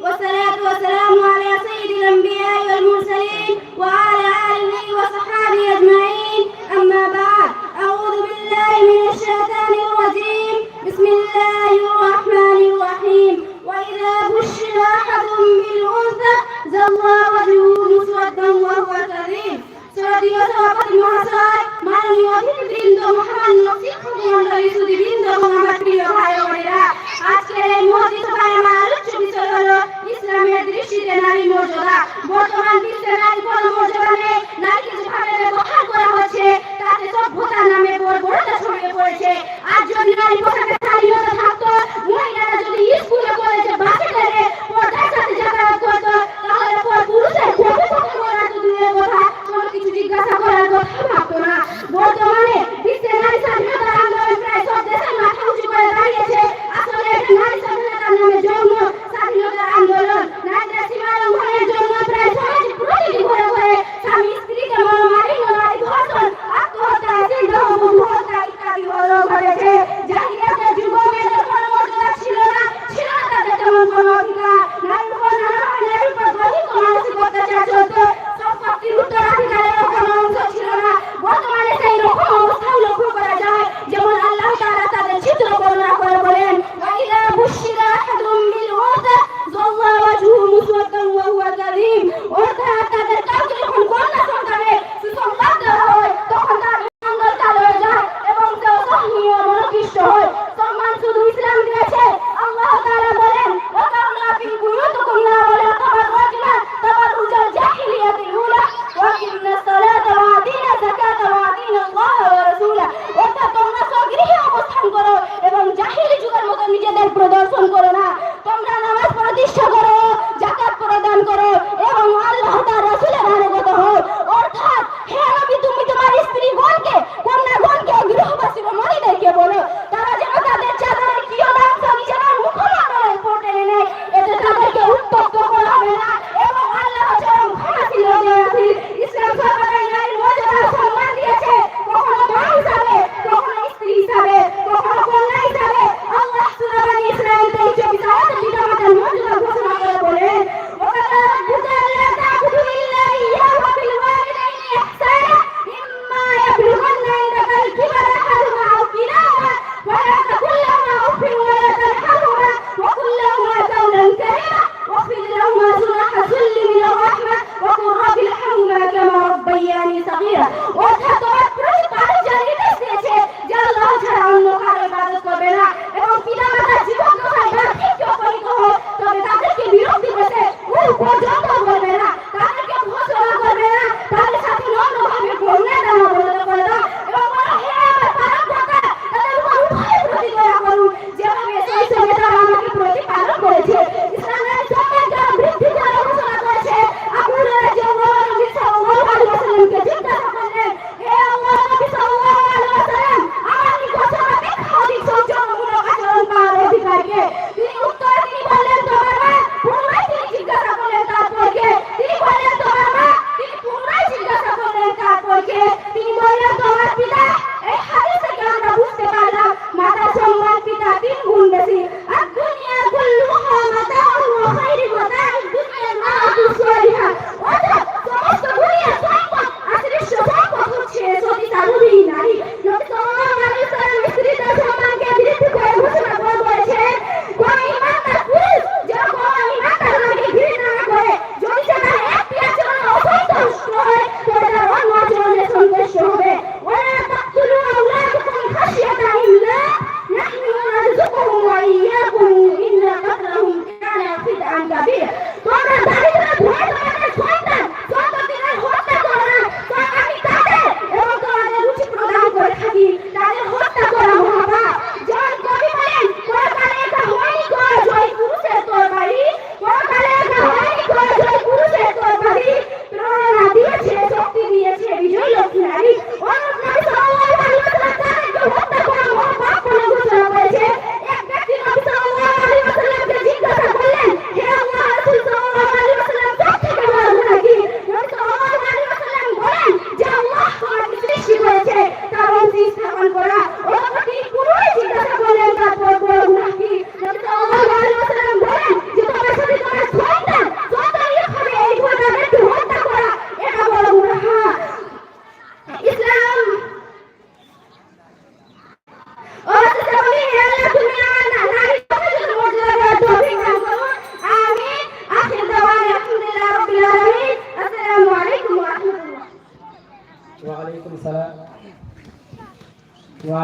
والصلاة والسلام على سيد الأنبياء والمرسلين وعلى آله وصحبه أجمعين. أما بعد أعوذ بالله من الشيطان الرجيم. بسم الله الرحمن الرحيم. وإذا بشر أحد بالأنثى زل وجهه مسودا وهو كريم. শ্রদ্ধীয় সভাপতি মহাশয় মাননীয় অতিথিবৃন্দ মহামান্য শিক্ষক মন্ডলী সুদীবৃন্দ মহামান্য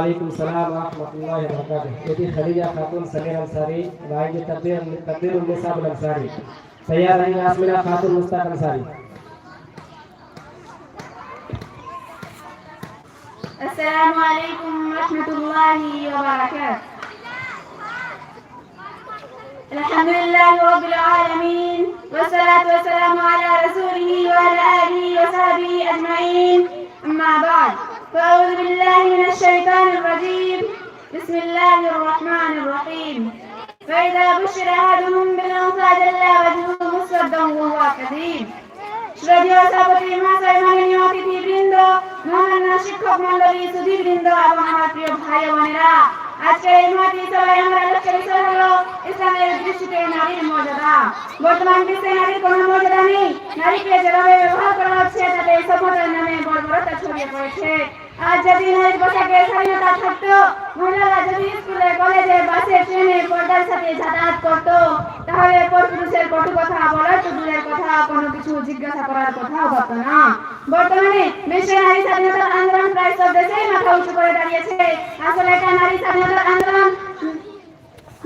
Waalaikumsalam warahmatullahi wabarakatuh. Jadi Khalijah Khatun Samir Ansari, Baik Takdir Takdir Nisa Ansari. Saya Rahina Asmina Khatun Mustaq Ansari. Assalamualaikum warahmatullahi wabarakatuh. Alhamdulillah Rabbil Alamin Wassalatu wassalamu ala rasulihi wa ala alihi فأعوذ بالله من الشيطان الرجيم بسم الله الرحمن الرحيم فإذا بشر أحدهم بالأنثى ظل وجهه مسودا وهو كظيم শ্রদ্ধেয় সভাপতি মহাশয় মাননীয় অতিথিবৃন্দ মহামান্য শিক্ষক মন্ডলী সুধীবৃন্দ এবং আমার প্রিয় ভাই ও বোনেরা আজকে এই মহাতি সভায় আমার আলোচ্য বিষয় হলো ইসলামের দৃষ্টিতে নারীর মর্যাদা বর্তমান বিশ্বে নারীর কোনো মর্যাদা নেই নারীকে যেভাবে ব্যবহার করা হচ্ছে তাতে সভ্যতার নামে বর্বরতা ছড়িয়ে পড়েছে আজ যদি নারীর পোশাকের স্বাধীনতা থাকতো, মহিলারা যদি স্কুলে, কলেজে, বাসে, ট্রেনে, পর্দার সাথে যাতায়াত করতো, তাহলে কটু কথা বলার তো দূরের কথা, কোনো কিছু জিজ্ঞাসা করার হতো না। বর্তমানে নারী আন্দোলন প্রায় সব দেশেই মাথা উঁচু করে দাঁড়িয়েছে। আসলে এটা নারী স্বাধীনতার আন্দোলন,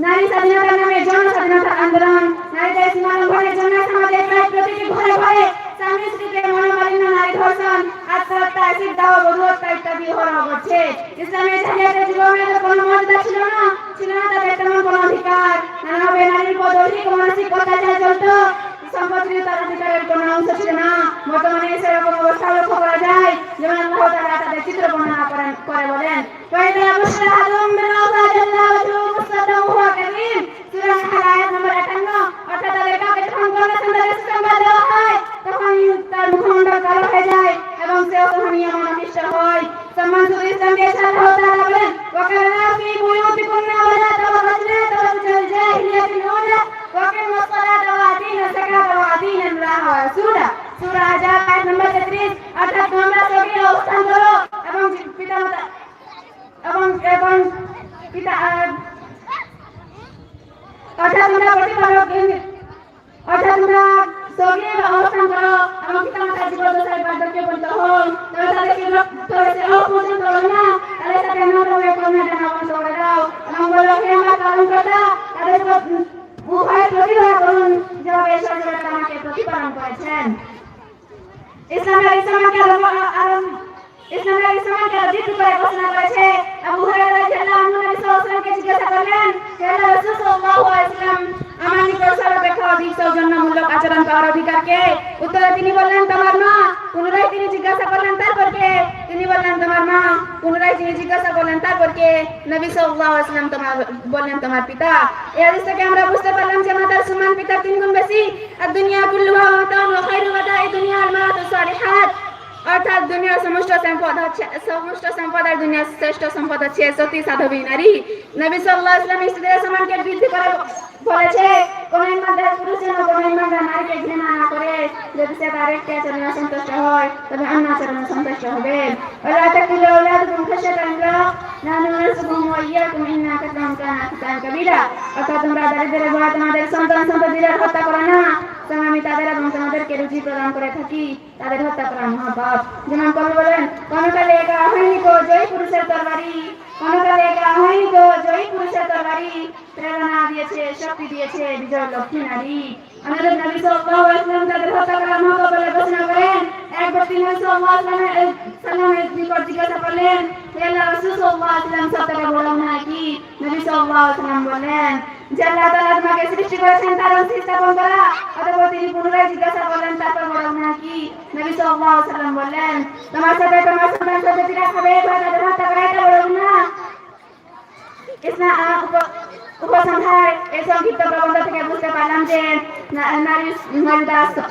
নারী স্বাধীনতার নামে জন আন্দোলন। বর্তমানে সেরকম অবস্থা লক্ষ্য করা যায়। যেমন আল্লাহ তাআলা তাদের চিত্র বর্ণনা করেন করে বলেন ফাইদা বুশরা আদম বিল আওসাদিল্লাহ ওয়া মুসাদ্দাম হুয়া কারীম। সূরা আল আয়াত নম্বর 51 অর্থাৎ তাদের কাউকে যখন কোনো সন্তানের সংবাদ দেওয়া তখন তার মুখমণ্ডল কালো যায় এবং সে অসহনীয় মনোনিষ্ঠ সম্মান শুধু ইসলাম দিয়েছে আল্লাহ তাআলা বলেন ওয়াকানা ফি বুয়ুতিকুন্না ওয়ালা তাওয়াজ্জনা তাওয়াজ্জুল জাহিলিয়াতিল উলা ওয়াকিমু সলাতা ওয়া আতিনা যাকাতা ওয়া আতিনা আল্লাহ ওয়া রাসূলা সূরা আজাব আয়াত 33 অর্থাৎ তোমরা সবই অবস্থান করো এবং পিতামাতা এবং এবং পিতা অর্থাৎ তোমরা প্রতিপালক অর্থাৎ তোমরা সবিয়ে অবস্থান করো এবং পিতামাতার জীবদ্দশায় বার্ধক্যে পরিণত হও তবে তাদেরকে লক্ষ্য হয়েছে পর্যন্ত হলো না সাথে নরমে করোনা জানা বন্ধ করে দাও এবং বলো হে আমার পালন কর্তা তাদের উভয় প্রতিভা করুন যেভাবে সরকার আমাকে প্রতিপালন করেছেন ইসলামের ইসলামকে আরও ইসলামের ইসলামকে অধিক করে ঘোষণা করেছে। আবু হুরায়রা রাদিয়াল্লাহু আনহু নবী আমার পিতা। আমরা বুঝতে পারলাম যে মাতার সম্মান পিতার তিন বেশি। আর দুনিয়া কুল্লুহা মাতাউন ওয়া খায়রু মাতাই দুনিয়া আল সালিহাত। অর্থাৎ দুনিয়ার সমস্ত সম্পদ হচ্ছে, সমস্ত সম্পদ আর দুনিয়ার শ্রেষ্ঠ সম্পদ হচ্ছে সতী সাধবী নারী। নবী সাল্লাল্লাহু আলাইহি ওয়াসাল্লাম স্ত্রীদের সম্মানকে বৃদ্ধি করে বলেছে কোন ইমানদার পুরুষ যেন কোন ইমানদার নারীকে ঘৃণা না করে, যদি সে তার একটি আচরণে সন্তুষ্ট হয়, তবে অন্য আচরণে সন্তুষ্ট হবে। ওয়া ইয়্যাকুম ইন্না কাতাম কানা খাতান অর্থাৎ তোমরা দারিদ্র্যের ভয়ে তোমাদের সন্তান সন্ততিদের হত্যা করো না। কারণ আমি তাদের এবং তোমাদেরকে রুজি প্রদান করে থাকি, তাদের হত্যা করা মহাপাপ। যেমন কবি বলেন, কনকালে একা হয়নি গো জয়ী পুরুষের তরবারি, কনকালে একা হয়নি গো জয়ী পুরুষের তরবারি, প্রেরণা দিয়েছে, শক্তি দিয়েছে বিজয় লক্ষ্মী নারী। আমাদের নবী সাল্লাল্লাহু আলাইহি ওয়াসাল্লাম তাদের হত্যা করা মহাপাপ বলে ঘোষণা করেন। এক ব্যক্তি নবী সাল্লাল্লাহু আলাইহি ওয়াসাল্লামের নিকট জিজ্ঞাসা করলেন, হে আল্লাহ রাসূল, সাল্লাল্লাহু আলাইহি ওয়াসাল্লাম সত্যটা বলো না কি নবী সাল্লাল্লাহু আলাইহি ওয়াসাল্লাম বললেন, যে আল্লাহ তাআলা তোমাকে সৃষ্টি করেছেন, তার অস্তিত্ব করা তিনি পুনরায় জিজ্ঞাসা করলেন, তারপর বড় না কি? নবী সাল্লাল্লাহু আলাইহি সাল্লাম বললেন, তোমার সাথে, তোমার সন্তান সন্ততিরা খাবে এবার তাদের হত্যা করা এটা বড় না। ইসলাম উপসংহার এই সংক্ষিপ্ত প্রবন্ধ থেকে বুঝতে পারলাম যে নারী নারীর মর্যাদা